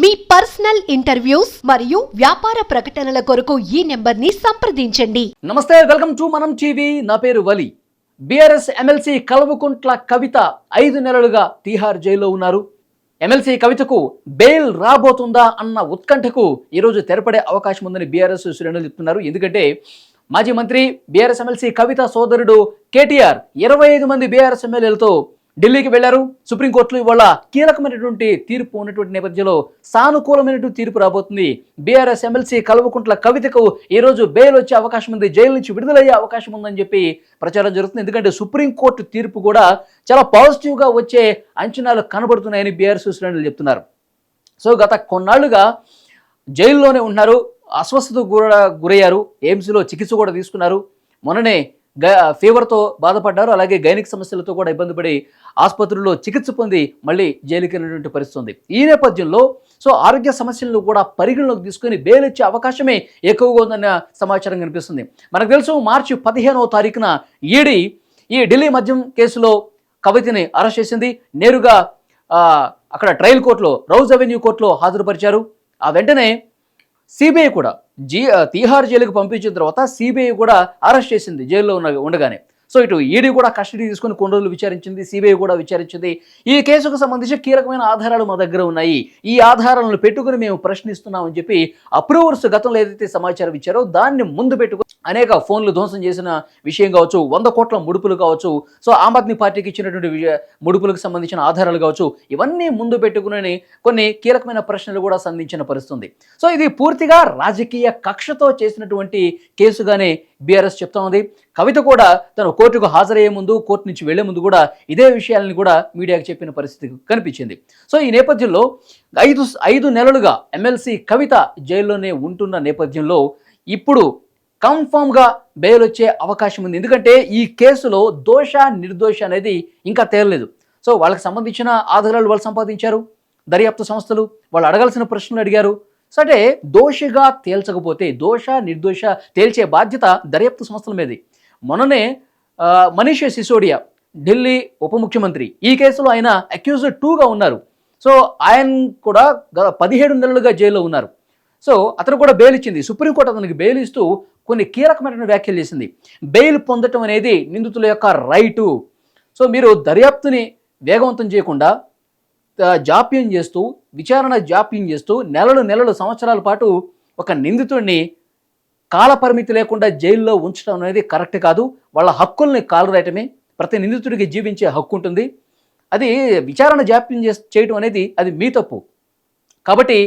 మీ personal interviews మరియు వ్యాపార ప్రకటనల కొరకు ఈ నెంబర్ని సంప్రదించండి. నమస్తే వెల్కమ్ టు మనం టీవీ. నా పేరు వలి. బీఆర్ఎస్ ఎమ్మెల్సీ కల్వకుంట్ల కవిత ఐదు నెలలుగా తీహార్ జైల్లో ఉన్నారు. ఎమ్మెల్సీ కవితకు బెయిల్ రాబోతుందా అన్న ఉత్కంఠకు ఈరోజు తెరపడే అవకాశం ఉందని బీఆర్ఎస్ శ్రేణులు చెప్తున్నారు. ఎందుకంటే మాజీ మంత్రి బీఆర్ఎస్ ఎమ్మెల్సీ కవిత సోదరుడు కేటీఆర్ ఇరవై ఐదు మంది బీఆర్ఎస్ ఎమ్మెల్యేలతో ఢిల్లీకి వెళ్ళారు. సుప్రీంకోర్టులో ఇవాళ కీలకమైనటువంటి తీర్పు ఉన్నటువంటి నేపథ్యంలో సానుకూలమైనటువంటి తీర్పు రాబోతుంది. బీఆర్ఎస్ ఎమ్మెల్సీ కల్వకుంట్ల కవితకు ఈ రోజు బెయిల్ వచ్చే అవకాశం ఉంది. జైలు నుంచి విడుదలయ్యే అవకాశం ఉందని చెప్పి ప్రచారం జరుగుతుంది. ఎందుకంటే సుప్రీంకోర్టు తీర్పు కూడా చాలా పాజిటివ్గా వచ్చే అంచనాలు కనబడుతున్నాయని బీఆర్ఎస్ శ్రేణులు చెప్తున్నారు. సో గత కొన్నాళ్ళుగా జైల్లోనే ఉన్నారు అస్వస్థత గుర గురయ్యారు. ఎయిమ్స్లో చికిత్స కూడా తీసుకున్నారు. మొన్ననే ఫీవర్తో బాధపడ్డారు. అలాగే గైనిక్ సమస్యలతో కూడా ఇబ్బంది పడి ఆసుపత్రుల్లో చికిత్స పొంది మళ్ళీ జైలుకి వెళ్ళినటువంటి పరిస్థితి ఉంది. ఈ నేపథ్యంలో సో ఆరోగ్య సమస్యలను కూడా పరిగణలోకి తీసుకొని బెయిల్ ఇచ్చే అవకాశమే ఎక్కువగా ఉందన్న సమాచారం కనిపిస్తుంది. మనకు తెలుసు మార్చి పదిహేనవ తారీఖున ఈడీ ఈ ఢిల్లీ మద్యం కేసులో కవితని అరెస్ట్ చేసింది. నేరుగా అక్కడ ట్రయల్ కోర్టులో రౌజ్ అవెన్యూ కోర్టులో హాజరుపరిచారు. ఆ వెంటనే సిబిఐ కూడా జీ తీహార్ జైలుకు పంపించిన తర్వాత సిబిఐ కూడా అరెస్ట్ చేసింది జైల్లో ఉన్న ఉండగానే. సో ఇటు ఈడీ కూడా కస్టడీ తీసుకుని కొన్ని రోజులు విచారించింది సిబిఐ కూడా విచారించింది. ఈ కేసుకు సంబంధించి కీలకమైన ఆధారాలు మా దగ్గర ఉన్నాయి. ఈ ఆధారాలను పెట్టుకుని మేము ప్రశ్నిస్తున్నామని చెప్పి అప్రూవర్స్ గతంలో ఏదైతే సమాచారం ఇచ్చారో దాన్ని ముందు పెట్టుకుని అనేక ఫోన్లు ధ్వంసం చేసిన విషయం కావచ్చు వంద కోట్ల ముడుపులు కావచ్చు సో ఆమ్ ఆద్మీ పార్టీకి ఇచ్చినటువంటి ముడుపులకు సంబంధించిన ఆధారాలు కావచ్చు ఇవన్నీ ముందు పెట్టుకుని కొన్ని కీలకమైన ప్రశ్నలు కూడా సంధించిన పరిస్థితుంది. సో ఇది పూర్తిగా రాజకీయ కక్షతో చేసినటువంటి కేసుగానే బీఆర్ఎస్ చెప్తా ఉంది. కవిత కూడా తను కోర్టుకు హాజరయ్యే ముందు కోర్టు నుంచి వెళ్ళే ముందు కూడా ఇదే విషయాలను కూడా మీడియాకు చెప్పిన పరిస్థితి కనిపించింది. సో ఈ నేపథ్యంలో ఐదు ఐదు నెలలుగా ఎమ్మెల్సీ కవిత జైల్లోనే ఉంటున్న నేపథ్యంలో ఇప్పుడు కన్ఫామ్గా బెయిల్ వచ్చే అవకాశం ఉంది. ఎందుకంటే ఈ కేసులో దోష నిర్దోష అనేది ఇంకా తేలలేదు. సో వాళ్ళకి సంబంధించిన ఆధారాలు వాళ్ళు సంపాదించారు దర్యాప్తు సంస్థలు వాళ్ళు అడగాల్సిన ప్రశ్నలు అడిగారు. సరే దోషిగా తేల్చకపోతే దోష నిర్దోష తేల్చే బాధ్యత దర్యాప్తు సంస్థల మీదే. మొన్ననే మనీష మనీష్ సిసోడియా ఢిల్లీ ఉప ముఖ్యమంత్రి ఈ కేసులో ఆయన అక్యూజ్డ్ టూగా ఉన్నారు. సో ఆయన కూడా గ పదిహేడు నెలలుగా జైల్లో ఉన్నారు. సో అతను కూడా బెయిల్ ఇచ్చింది. సుప్రీంకోర్టు అతనికి బెయిల్ ఇస్తూ కొన్ని కీలకమైన వ్యాఖ్యలు చేసింది. బెయిల్ పొందటం అనేది నిందితుల యొక్క రైటు. సో మీరు దర్యాప్తుని వేగవంతం చేయకుండా జాప్యం చేస్తూ విచారణ జాప్యం చేస్తూ నెలలు నెలలు సంవత్సరాల పాటు ఒక నిందితుడిని కాలపరిమితి లేకుండా జైల్లో ఉంచడం అనేది కరెక్ట్ కాదు. వాళ్ళ హక్కుల్ని కాలరాయటమే. ప్రతి నిందితుడికి జీవించే హక్కు ఉంటుంది. అది విచారణ జాప్యం చేస్ చేయటం అనేది అది మీ తప్పు. కాబట్టి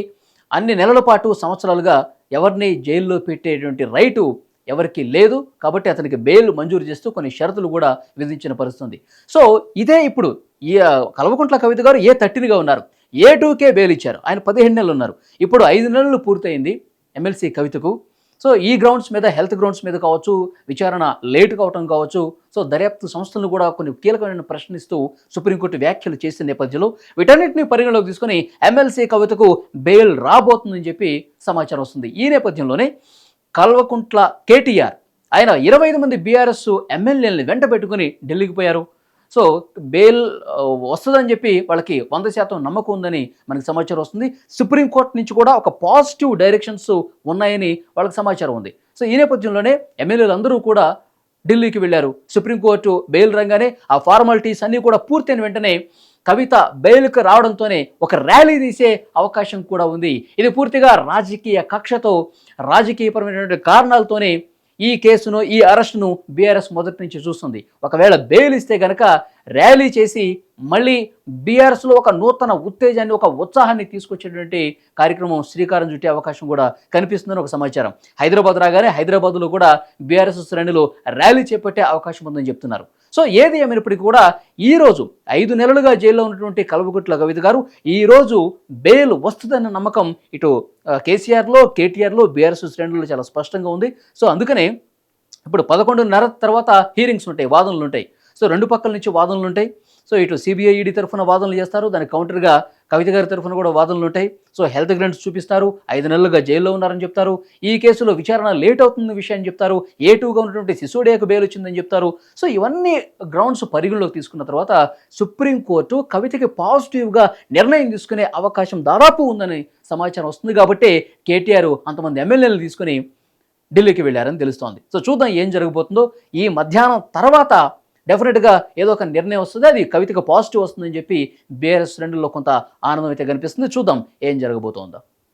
అన్ని నెలల పాటు సంవత్సరాలుగా ఎవరిని జైల్లో పెట్టేటువంటి రైటు ఎవరికి లేదు కాబట్టి అతనికి బెయిల్ మంజూరు చేస్తూ కొన్ని షరతులు కూడా విధించిన పరిస్థితుంది. సో ఇదే ఇప్పుడు ఈ కల్వకుంట్ల కవిత గారు ఏ థర్టీన్గా ఉన్నారు? ఏ టూకే బెయిల్ ఇచ్చారు? ఆయన పదిహేను నెలలు ఉన్నారు. ఇప్పుడు ఐదు నెలలు పూర్తయింది ఎమ్మెల్సీ కవితకు. సో ఈ గ్రౌండ్స్ మీద హెల్త్ గ్రౌండ్స్ మీద కావచ్చు విచారణ లేట్ కావటం కావచ్చు సో దర్యాప్తు సంస్థలను కూడా కొన్ని కీలకమైన ప్రశ్నిస్తూ సుప్రీంకోర్టు వ్యాఖ్యలు చేసిన నేపథ్యంలో వీటన్నిటిని పరిగణలోకి తీసుకొని ఎమ్మెల్సీ కవితకు బెయిల్ రాబోతుందని చెప్పి సమాచారం వస్తుంది. ఈ నేపథ్యంలోనే కల్వకుంట్ల కేటీఆర్ ఆయన ఇరవై ఐదు మంది బీఆర్ఎస్ ఎమ్మెల్యేలను వెంట పెట్టుకుని ఢిల్లీకి పోయారు. సో బెయిల్ వస్తుందని చెప్పి వాళ్ళకి వంద శాతం నమ్మకం ఉందని మనకి సమాచారం వస్తుంది. సుప్రీంకోర్టు నుంచి కూడా ఒక పాజిటివ్ డైరెక్షన్స్ ఉన్నాయని వాళ్ళకి సమాచారం ఉంది. సో ఈ నేపథ్యంలోనే ఎమ్మెల్యేలు అందరూ కూడా ఢిల్లీకి వెళ్ళారు. సుప్రీంకోర్టు బెయిల్ రంగానే ఆ ఫార్మాలిటీస్ అన్నీ కూడా పూర్తయిన వెంటనే కవిత బెయిల్కి రావడంతోనే ఒక ర్యాలీ తీసే అవకాశం కూడా ఉంది. ఇది పూర్తిగా రాజకీయ కక్షతో రాజకీయపరమైనటువంటి కారణాలతోనే ఈ కేసును ఈ అరెస్టును బీఆర్ఎస్ మొదటి నుంచి చూస్తుంది. ఒకవేళ బెయిల్ ఇస్తే గనక ర్యాలీ చేసి మళ్ళీ బీఆర్ఎస్లో ఒక నూతన ఉత్తేజాన్ని ఒక ఉత్సాహాన్ని తీసుకొచ్చేటువంటి కార్యక్రమం శ్రీకారం చుట్టే అవకాశం కూడా కనిపిస్తుందని ఒక సమాచారం. హైదరాబాద్ రాగానే హైదరాబాద్లో కూడా బీఆర్ఎస్ శ్రేణులు ర్యాలీ చేపట్టే అవకాశం ఉందని చెప్తున్నారు. సో ఏది ఏమైనప్పటికీ కూడా ఈ రోజు ఐదు నెలలుగా జైల్లో ఉన్నటువంటి కల్వకుట్ల కవిత గారు ఈరోజు బెయిల్ వస్తుందన్న నమ్మకం ఇటు కేసీఆర్లో కేటీఆర్లో బీఆర్ఎస్ శ్రేణుల్లో చాలా స్పష్టంగా ఉంది. సో అందుకనే ఇప్పుడు పదకొండున్నర తర్వాత హీరింగ్స్ ఉంటాయి వాదనలు ఉంటాయి. సో రెండు పక్కల నుంచి వాదనలు ఉంటాయి. సో ఇటు సిబిఐ ఈడీ తరఫున వాదనలు చేస్తారు. దానికి కౌంటర్గా కవిత గారి తరఫున కూడా వాదనలు ఉంటాయి. సో హెల్త్ గ్రాంట్స్ చూపిస్తారు. ఐదు నెలలుగా జైల్లో ఉన్నారని చెప్తారు. ఈ కేసులో విచారణ లేట్ అవుతున్న విషయాన్ని చెప్తారు. ఏ టూగా ఉన్నటువంటి సిసోడియాకు బెయిల్ వచ్చిందని చెప్తారు. సో ఇవన్నీ గ్రౌండ్స్ పరిగణలోకి తీసుకున్న తర్వాత సుప్రీంకోర్టు కవితకి పాజిటివ్గా నిర్ణయం తీసుకునే అవకాశం దాదాపు ఉందని సమాచారం వస్తుంది కాబట్టి కేటీఆర్ అంతమంది ఎమ్మెల్యేలు తీసుకుని ఢిల్లీకి వెళ్ళారని తెలుస్తోంది. సో చూద్దాం ఏం జరగబోతుందో. ఈ మధ్యాహ్నం తర్వాత డెఫినెట్గా ఏదో ఒక నిర్ణయం వస్తుంది అది కవితకు పాజిటివ్ వస్తుందని చెప్పి బీఆర్ఎస్ రెండులో కొంత ఆనందం అయితే కనిపిస్తుంది. చూద్దాం ఏం జరగబోతోందో.